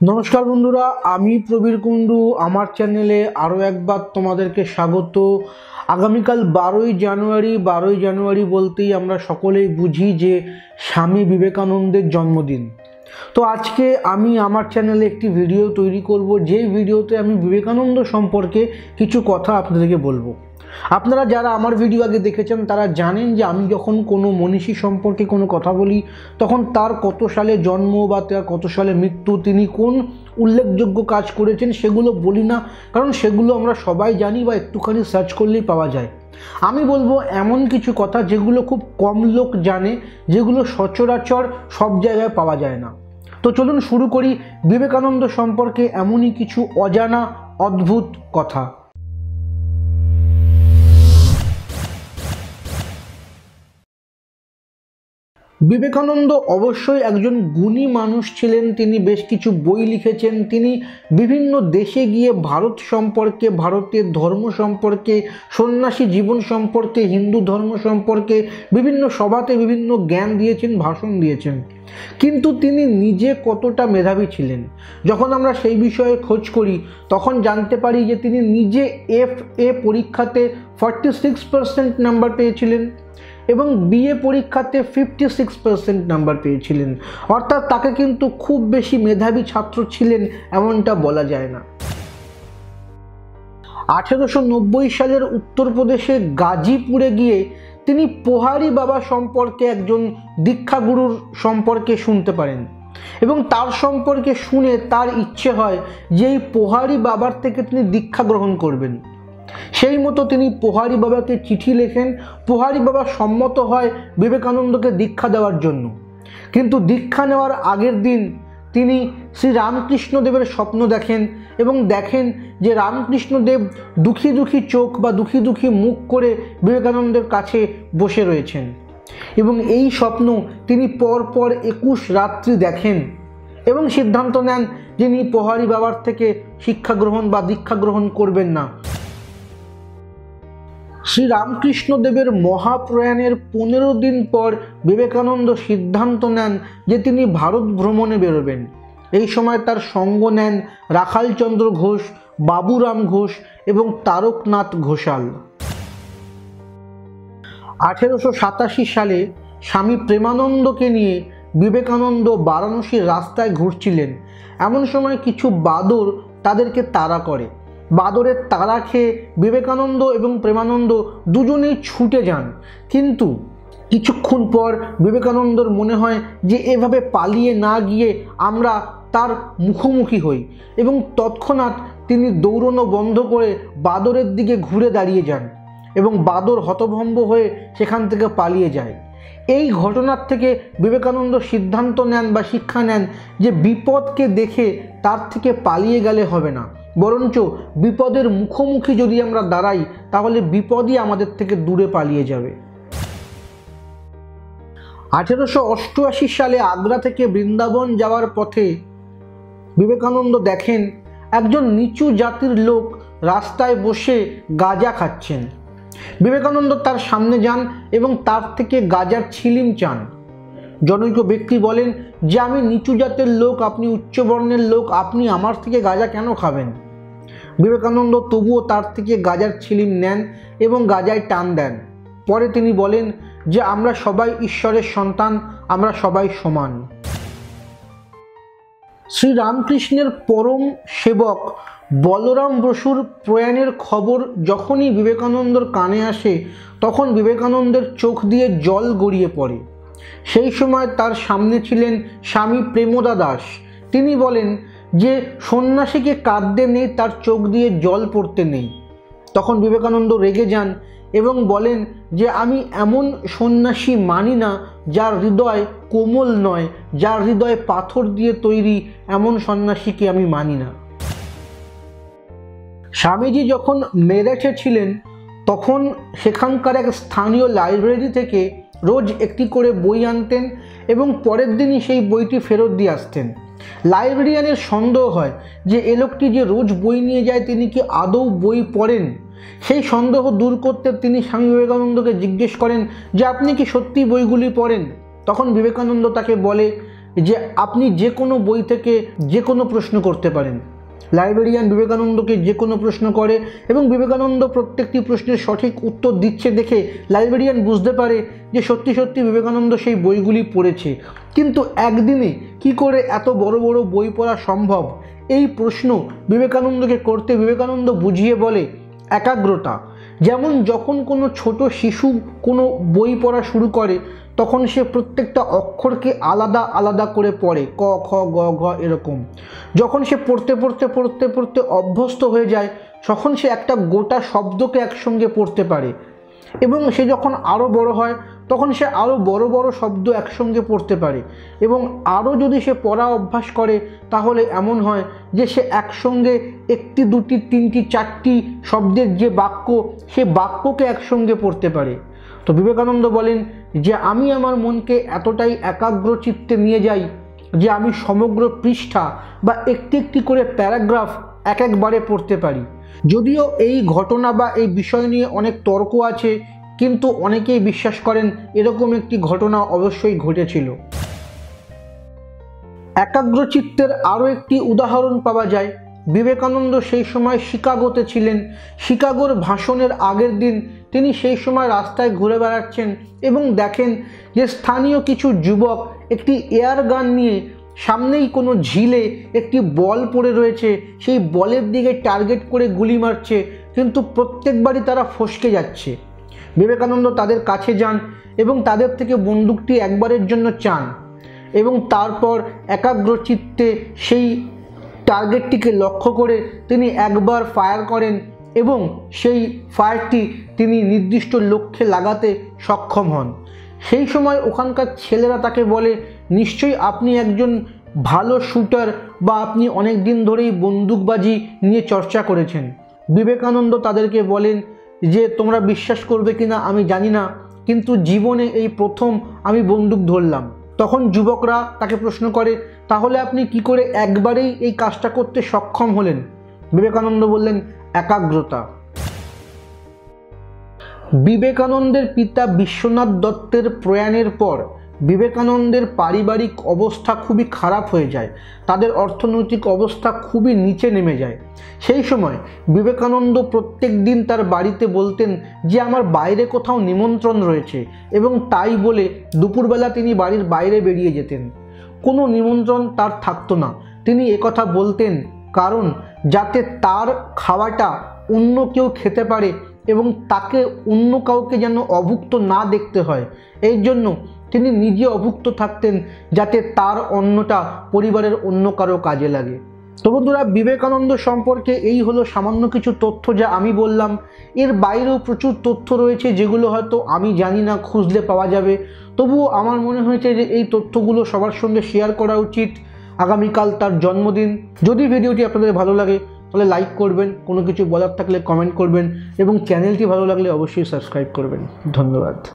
নমস্কার বন্ধুরা, আমি প্রবীর কুণ্ডু, আমার চ্যানেলে আরও একবার তোমাদেরকে স্বাগত। আগামীকাল বারোই জানুয়ারি বারোই জানুয়ারি বলতেই আমরা সকলেই বুঝি যে স্বামী বিবেকানন্দের জন্মদিন। তো আজকে আমি আমার চ্যানেলে একটি ভিডিও তৈরি করব যে ভিডিওতে আমি বিবেকানন্দ সম্পর্কে কিছু কথা আপনাদেরকে বলব। আপনারা যারা আমার ভিডিও আগে দেখেছেন, তারা জানেন যে আমি যখন কোনো মনীষী সম্পর্কে কোনো কথা বলি, তখন তার কত সালে জন্ম বা তার কত সালে মৃত্যু, তিনি কোন উল্লেখযোগ্য কাজ করেছেন সেগুলো বলি না, কারণ সেগুলো আমরা সবাই জানি বা একটুখানি সার্চ করলেই পাওয়া যায়। আমি বলব এমন কিছু কথা যেগুলো খুব কম লোক জানে, যেগুলো সচরাচর সব জায়গায় পাওয়া যায় না। তো চলুন শুরু করি বিবেকানন্দ সম্পর্কে এমনই কিছু অজানা, অদ্ভুত কথা। বিবেকানন্দ অবশ্যই একজন গুণী মানুষ ছিলেন। তিনি বেশ কিছু বই লিখেছেন। তিনি বিভিন্ন দেশে গিয়ে ভারত সম্পর্কে, ভারতের ধর্ম সম্পর্কে, সন্ন্যাসী জীবন সম্পর্কে, হিন্দু ধর্ম সম্পর্কে বিভিন্ন সভাতে বিভিন্ন জ্ঞান দিয়েছেন, ভাষণ দিয়েছেন। কিন্তু তিনি নিজে কতটা মেধাবী ছিলেন? যখন আমরা সেই বিষয়ে খোঁজ করি, তখন জানতে পারি যে তিনি নিজে এফ এ পরীক্ষাতে ফর্টি সিক্স পার্সেন্ট নাম্বার পেয়েছিলেন। এবং বিএ পরীক্ষাতে ফিফটি সিক্স পার্সেন্ট নাম্বার পেয়েছিলেন। অর্থাৎ তাকে কিন্তু খুব বেশি মেধাবী ছাত্র ছিলেন এমনটা বলা যায় না। আঠেরোশো নব্বই সালের উত্তরপ্রদেশে গাজীপুরে গিয়ে তিনি পোহারি বাবা সম্পর্কে একজন দীক্ষাগুরুর সম্পর্কে শুনতে পারেন। এবং তার সম্পর্কে শুনে তার ইচ্ছে হয় যে এই পোহারি বাবার থেকে তিনি দীক্ষা গ্রহণ করবেন। সেই মতো তিনি পোহারি বাবাকে চিঠি লেখেন। পোহারি বাবা সম্মত হয় বিবেকানন্দকে দীক্ষা দেওয়ার জন্য। কিন্তু দীক্ষা নেওয়ার আগের দিন তিনি শ্রী রামকৃষ্ণদেবের স্বপ্ন দেখেন এবং দেখেন যে রামকৃষ্ণদেব দুঃখী দুঃখী চোখ বা দুঃখী দুঃখী মুখ করে বিবেকানন্দের কাছে বসে রয়েছেন। এবং এই স্বপ্ন তিনি পরপর একুশ রাত্রি দেখেন এবং সিদ্ধান্ত নেন যিনি পোহারি বাবার থেকে শিক্ষা গ্রহণ বা দীক্ষা গ্রহণ করবেন না। শ্রী রামকৃষ্ণদেবের মহাপ্রয়াণের পনেরো দিন পর বিবেকানন্দ সিদ্ধান্ত নেন যে তিনি ভারত ভ্রমণে বেরোবেন। এই সময় তার সঙ্গ নেন রাখালচন্দ্র ঘোষ, বাবুরাম ঘোষ এবং তারকনাথ ঘোষাল। আঠেরোশো সাতাশি সালে স্বামী প্রেমানন্দকে নিয়ে বিবেকানন্দ বারাণসীর রাস্তায় ঘুরছিলেন। এমন সময় কিছু বাদর তাদেরকে তাড়া করে। বাদরের তাড়া খেয়ে বিবেকানন্দ এবং প্রেমানন্দ দুজনেই ছুটে যান। কিন্তু কিছুক্ষণ পর বিবেকানন্দর মনে হয় যে এভাবে পালিয়ে না গিয়ে আমরা তার মুখোমুখি হই এবং তৎক্ষণাৎ তিনি দৌড়নো বন্ধ করে বাদরের দিকে ঘুরে দাঁড়িয়ে যান এবং বাদর হতভম্ব হয়ে সেখান থেকে পালিয়ে যায়। এই ঘটনার থেকে বিবেকানন্দ সিদ্ধান্ত নেন বা শিক্ষা নেন যে বিপদকে দেখে তার থেকে পালিয়ে গেলে হবে না। বরঞ্চ বিপদের মুখোমুখি যদি আমরা দাঁড়াই, তাহলে বিপদই আমাদের থেকে দূরে পালিয়ে যাবে। আঠেরোশো অষ্টআশি সালে আগ্রা থেকে বৃন্দাবন যাওয়ার পথে বিবেকানন্দ দেখেন, একজন নিচু জাতির লোক রাস্তায় বসে গাঁজা খাচ্ছেন। বিবেকানন্দ তার সামনে যান এবং তার থেকে গাজার ছিলিম চান। জনৈক ব্যক্তি বলেন, যে আমি নিচু জাতের লোক, আপনি উচ্চবর্ণের লোক, আপনি আমার থেকে গাজা কেন খাবেন? বিবেকানন্দ তবুও তার থেকে গাজার ছিলিম নেন এবং গাজায় টান দেন। পরে তিনি বলেন যে, আমরা সবাই ঈশ্বরের সন্তান, আমরা সবাই সমান। শ্রী রামকৃষ্ণের পরম সেবক বলরাম বসুর প্রয়াণের খবর যখনই বিবেকানন্দর কানে আসে, তখন বিবেকানন্দের চোখ দিয়ে জল গড়িয়ে পড়ে। সেই সময় তার সামনে ছিলেন স্বামী প্রেমদা দাস। তিনি বলেন যে, সন্ন্যাসীকে কাঁদতে নেই, তার চোখ দিয়ে জল পড়তে নেই। তখন বিবেকানন্দ রেগে যান এবং বলেন যে, আমি এমন সন্ন্যাসী মানি না, যার হৃদয় কোমল নয়, যার হৃদয় পাথর দিয়ে তৈরি এমন সন্ন্যাসীকে আমি মানি না। স্বামীজি যখন মেরেঠে ছিলেন, তখন সেখানকার এক স্থানীয় লাইব্রেরি থেকে রোজ একটি করে বই আনতেন এবং পরের দিনই সেই বইটি ফেরত দিয়ে আসতেন। লাইব্রেরিয়ানের সন্দেহ হয় যে এ লোকটি যে রোজ বই নিয়ে যায়, তিনি কি আদৌ বই পড়েন? সেই সন্দেহ দূর করতে তিনি স্বামী বিবেকানন্দকে জিজ্ঞেস করেন যে, আপনি কি সত্যি বইগুলি পড়েন? তখন বিবেকানন্দ তাকে বলে যে, আপনি যে কোনো বই থেকে যে কোনো প্রশ্ন করতে পারেন। লাইব্রেরিয়ান বিবেকানন্দকে যে কোনো প্রশ্ন করে এবং বিবেকানন্দ প্রত্যেকটি প্রশ্নের সঠিক উত্তর দিচ্ছে দেখে লাইব্রেরিয়ান বুঝতে পারে যে সত্যি সত্যি বিবেকানন্দ সেই বইগুলি পড়েছে। কিন্তু একদিনে কি করে এত বড় বড় বই পড়া সম্ভব? এই প্রশ্ন বিবেকানন্দকে করতে বিবেকানন্দ বুঝিয়ে বলে, একাগ্রতা। যেমন যখন কোনো ছোট শিশু কোনো বই পড়া শুরু করে, তখন সে প্রত্যেকটা অক্ষরকে আলাদা আলাদা করে পড়ে, ক, খ, গ, ঘ এরকম। যখন সে পড়তে পড়তে পড়তে পড়তে অভ্যস্ত হয়ে যায়, তখন সে একটা গোটা শব্দকে একসঙ্গে পড়তে পারে। এবং সে যখন আরও বড় হয় তখন সে আরও বড় বড় শব্দ একসঙ্গে পড়তে পারে এবং আরও যদি সে পড়া অভ্যাস করে, তাহলে এমন হয় যে সে একসঙ্গে একটি, দুটি, তিনটি, চারটি শব্দের যে বাক্য, সে বাক্যকে একসঙ্গে পড়তে পারে। তো বিবেকানন্দ বলেন যে, আমি আমার মনকে এতটাই একাগ্র চিত্তে নিয়ে যাই যে আমি সমগ্র পৃষ্ঠা বা একটি একটি করে প্যারাগ্রাফ এক একবারে পড়তে পারি। যদিও এই ঘটনা বা এই বিষয় নিয়ে অনেক তর্ক আছে কিন্তু অনেকেই বিশ্বাস করেন এরকম একটি ঘটনা অবশ্যই ঘটেছিল। একাগ্রচিত্তের আরও একটি উদাহরণ পাওয়া যায়। বিবেকানন্দ সেই সময় শিকাগোতে ছিলেন। শিকাগোর ভাষণের আগের দিন তিনি সেই সময় রাস্তায় ঘুরে বেড়াচ্ছেন এবং দেখেন যে স্থানীয় কিছু যুবক একটি এয়ার গান নিয়ে সামনেই কোনো ঝিলে একটি বল পড়ে রয়েছে। সেই বলের দিকে টার্গেট করে গুলি মারছে, কিন্তু প্রত্যেকবারই তারা ফসকে যাচ্ছে। বিবেকানন্দ তাদের কাছে যান এবং তাদের থেকে বন্দুকটি একবারের জন্য চান এবং তারপর একাগ্রচিত্তে সেই টার্গেটটিকে লক্ষ্য করে তিনি একবার ফায়ার করেন এবং সেই ফায়ারটি তিনি নির্দিষ্ট লক্ষ্যে লাগাতে সক্ষম হন। সেই সময় ওখানকার ছেলেরা তাকে বলে, নিশ্চয়ই আপনি একজন ভালো শুটার বা আপনি অনেক দিন ধরেই বন্দুকবাজি নিয়ে চর্চা করেছেন। বিবেকানন্দ তাদেরকে বলেন যে তোমরা বিশ্বাস করবে কি না আমি জানি না, কিন্তু জীবনে এই প্রথম আমি বন্দুক ধরলাম। তখন যুবকরা তাকে প্রশ্ন করে, তাহলে আপনি কি করে একবারেই এই কাজটা করতে সক্ষম হলেন? বিবেকানন্দ বললেন, একাগ্রতা। বিবেকানন্দের পিতা বিশ্বনাথ দত্তের প্রয়াণের পর বিবেকানন্দের পারিবারিক অবস্থা খুবই খারাপ হয়ে যায়। তাদের অর্থনৈতিক অবস্থা খুবই নিচে নেমে যায়। সেই সময় বিবেকানন্দ প্রত্যেক দিন তার বাড়িতে বলতেন যে, আমার বাইরে কোথাও নিমন্ত্রণ রয়েছে। এবং তাই বলে দুপুরবেলা তিনি বাড়ির বাইরে বেরিয়ে যেতেন। কোনো নিমন্ত্রণ তার থাকতো না। তিনি একথা বলতেন, কারণ যাতে তার খাওয়াটা অন্য কেউ খেতে পারে এবং তাকে অন্য কাউকে যেন অভুক্ত না দেখতে হয়। এই জন্য তিনি নিজে অভুক্ত থাকতেন যাতে তার অন্নটা পরিবারের অন্য কারও কাজে লাগে। তো বন্ধুরা, বিবেকানন্দ সম্পর্কে এই হলো সামান্য কিছু তথ্য যা আমি বললাম। এর বাইরেও প্রচুর তথ্য রয়েছে যেগুলো হয়তো আমি জানি না, খুঁজলে পাওয়া যাবে। তবুও আমার মনে হয়েছে যে এই তথ্যগুলো সবার সঙ্গে শেয়ার করা উচিত। আগামীকাল তার জন্মদিন। যদি ভিডিওটি আপনাদের ভালো লাগে তাহলে লাইক করবেন, কোনো কিছু বলার থাকলে কমেন্ট করবেন এবং চ্যানেলটি ভালো লাগলে অবশ্যই সাবস্ক্রাইব করবেন। ধন্যবাদ।